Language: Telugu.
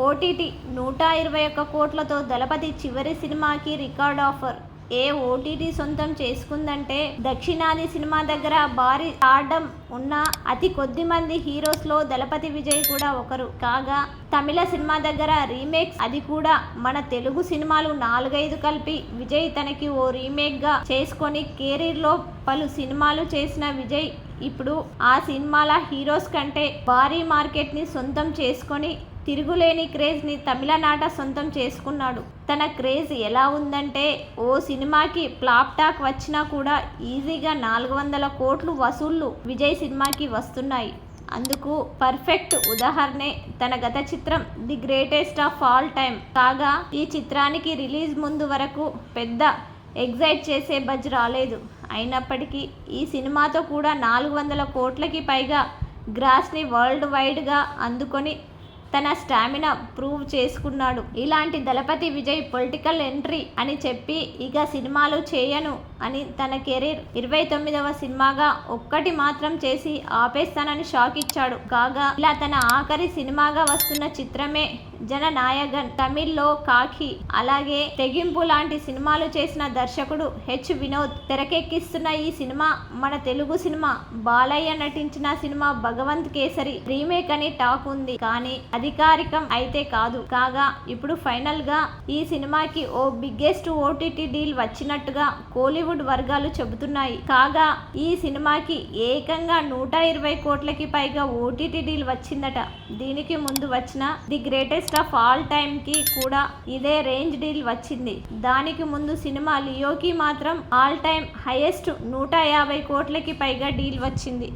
ఓటీటీ నూట ఇరవై ఒక్క కోట్లతో దళపతి చివరి సినిమాకి రికార్డ్ ఆఫర్. ఏ ఓటీటీ సొంతం చేసుకుందంటే దక్షిణాది సినిమా దగ్గర భారీ ఆడడం ఉన్న అతి కొద్ది మంది హీరోస్లో దళపతి విజయ్ కూడా ఒకరు. కాగా తమిళ సినిమా దగ్గర రీమేక్స్ అది కూడా మన తెలుగు సినిమాలు నాలుగైదు కలిపి విజయ్ తనకి ఓ రీమేక్గా చేసుకొని కెరీర్లో పలు సినిమాలు చేసిన విజయ్ ఇప్పుడు ఆ సినిమాల హీరోస్ కంటే భారీ మార్కెట్ని సొంతం చేసుకొని తిరుగులేని క్రేజ్ని తమిళనాట సొంతం చేసుకున్నాడు. తన క్రేజ్ ఎలా ఉందంటే ఓ సినిమాకి ప్లాప్ టాక్ వచ్చినా కూడా ఈజీగా నాలుగు వందల కోట్లు వసూళ్ళు విజయ్ సినిమాకి వస్తున్నాయి. అందుకు పర్ఫెక్ట్ ఉదాహరణే తన గత చిత్రం the greatest of all time. కాగా ఈ చిత్రానికి రిలీజ్ ముందు వరకు పెద్ద ఎగ్జైట్ చేసే బజ్ రాలేదు. అయినప్పటికీ ఈ సినిమాతో కూడా నాలుగు వందల కోట్లకి పైగా గ్రాస్ని వరల్డ్ వైడ్గా అందుకొని తన స్టామినా ప్రూవ్ చేసుకున్నాడు. ఇలాంటి దళపతి విజయ్ పొలిటికల్ ఎంట్రీ అని చెప్పి ఇక సినిమాలు చేయను అని తన కెరీర్ ఇరవై తొమ్మిదవ సినిమాగా ఒక్కటి మాత్రం చేసి ఆపేస్తానని షాక్ ఇచ్చాడు. కాగా ఇలా తన ఆఖరి సినిమాగా వస్తున్న చిత్రమే జననాయగన్. తమిళ్ళో కాకి అలాగే తెగింపు లాంటి సినిమాలు చేసిన దర్శకుడు హెచ్ వినోద్. తెరకెక్కిస్తున్న ఈ సినిమా మన తెలుగు సినిమా. బాలయ్య నటించిన సినిమా భగవంత్ కేసరి రీమేక్ అని టాక్ ఉంది. కానీ అధికారికం అయితే కాదు. కాగా ఇప్పుడు ఫైనల్గా ఈ సినిమాకి ఓ బిగ్గెస్ట్ ఓటీటీ డీల్ వచ్చినట్టుగా కోలీవుడ్ వర్గాలు చెబుతున్నాయి. కాగా ఈ సినిమాకి ఏకంగా నూట ఇరవై కోట్లకి పైగా ఓటీటీ డీల్ వచ్చిందట. దీనికి ముందు వచ్చిన ది గ్రేటెస్ట్ ఆఫ్ ఆల్ టైమ్కి కూడా ఇదే రేంజ్ డీల్ వచ్చింది. దానికి ముందు సినిమా లియోకి మాత్రం ఆల్ టైమ్ హైయెస్ట్ నూట యాభై కోట్లకి పైగా డీల్ వచ్చింది.